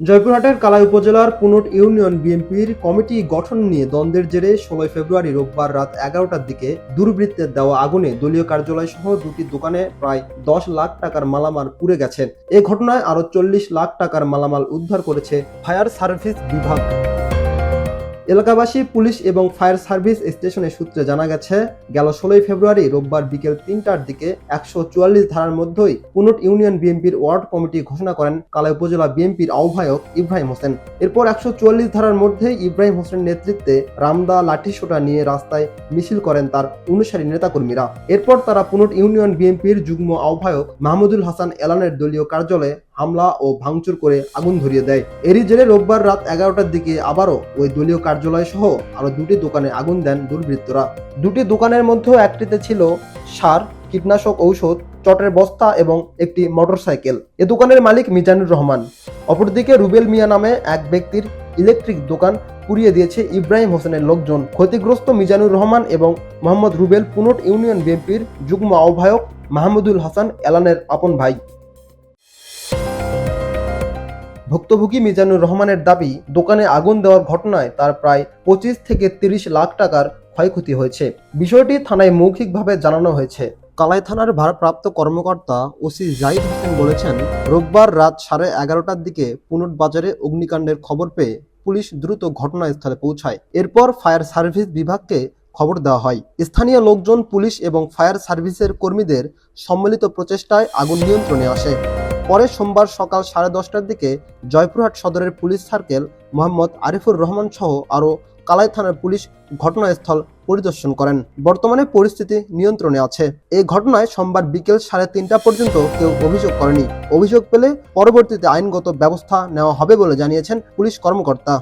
জয়পুরহাটের কালাই উপজেলার পুনট ইউনিয়ন বিএনপির কমিটি গঠন নিয়ে দ্বন্দ্বের জেরে ষোলোই ফেব্রুয়ারি রোববার রাত এগারোটার দিকে দুর্বৃত্তের দেওয়া আগুনে দলীয় কার্যালয় সহ দুটি দোকানে প্রায় দশ লাখ টাকার মালামাল পুড়ে গেছে। এ ঘটনায় আরও চল্লিশ লাখ টাকার মালামাল উদ্ধার করেছে ফায়ার সার্ভিস বিভাগ। এলাকাবাসী, পুলিশ এবং ফায়ার সার্ভিস স্টেশনের সূত্রে জানা গেছে, গেল ষোলোই ফেব্রুয়ারি রোববার বিকেল তিনটার দিকে একশো চুয়াল্লিশ ধারার মধ্যেই পুনট ইউনিয়ন বিএনপির ওয়ার্ড কমিটি ঘোষণা করেন কালাই উপজেলা বিএনপির আহ্বায়ক ইব্রাহিম হোসেন। এরপর একশো চুয়াল্লিশ ধারার মধ্যেই ইব্রাহিম হোসেনের নেতৃত্বে রামদা লাঠিসোঁটা নিয়ে রাস্তায় মিছিল করেন তার অনুসারী নেতাকর্মীরা। এরপর তারা পুনট ইউনিয়ন বিএনপির যুগ্ম আহ্বায়ক মাহমুদুল হাসান এলানের দলীয় কার্যালয়ে হামলা ও ভাঙচুর করে আগুন ধরিয়ে দেয়। এরই জেরে রোববার রাত এগারোটার দিকে আবারও ওই দলীয় কার্যালয় সহ আরও দুটি দোকানে আগুন দেন দুর্বৃত্তরা। দুটি দোকানের মধ্যে একটিতে ছিল সার, কীটনাশক ঔষধ, চটের বস্তা এবং একটি মোটরসাইকেল। এ দোকানের মালিক মিজানুর রহমান। অপরদিকে রুবেল মিয়া নামে এক ব্যক্তির ইলেকট্রিক দোকান পুড়িয়ে দিয়েছে ইব্রাহিম হোসেনের লোকজন। ক্ষতিগ্রস্ত মিজানুর রহমান এবং মোহাম্মদ রুবেল পুনট ইউনিয়ন বিএনপির যুগ্ম আহ্বায়ক মাহমুদুল হাসান এলানের আপন ভাই। ভুক্তভোগী মিজানুর রহমানের দাবি, দোকানে আগুন দেওয়ার ঘটনায় তার প্রায় পঁচিশ থেকে তিরিশ লাখ টাকার ক্ষয়ক্ষতি হয়েছে। বিষয়টি থানায় মৌখিকভাবে জানানো হয়েছে। কালাই থানার ভারপ্রাপ্ত কর্মকর্তা ওসি জাহিদ হোসেন বলেছেন, রোববার রাত সাড়ে এগারোটার দিকে পুনট বাজারে অগ্নিকাণ্ডের খবর পেয়ে পুলিশ দ্রুত ঘটনাস্থলে পৌঁছায়। এরপর ফায়ার সার্ভিস বিভাগকে খবর দেওয়া হয়। স্থানীয় লোকজন পুলিশ এবং ফায়ার সার্ভিসের কর্মীদের সম্মিলিত প্রচেষ্টায় আগুন নিয়ন্ত্রণে আসে। পরে সোমবার সকাল সাড়ে দশটার দিকে জয়পুরহাট সদরের পুলিশ সার্কেল, মোহাম্মদ আরিফুর রহমান সহ আরও কালাই থানার পুলিশ ঘটনাস্থল পরিদর্শন করেন। বর্তমানে পরিস্থিতি নিয়ন্ত্রণে আছে। এই ঘটনায় সোমবার বিকেল সাড়ে তিনটা পর্যন্ত কেউ অভিযোগ করেনি। অভিযোগ পেলে পরবর্তীতে আইনগত ব্যবস্থা নেওয়া হবে বলে জানিয়েছেন পুলিশ কর্মকর্তা।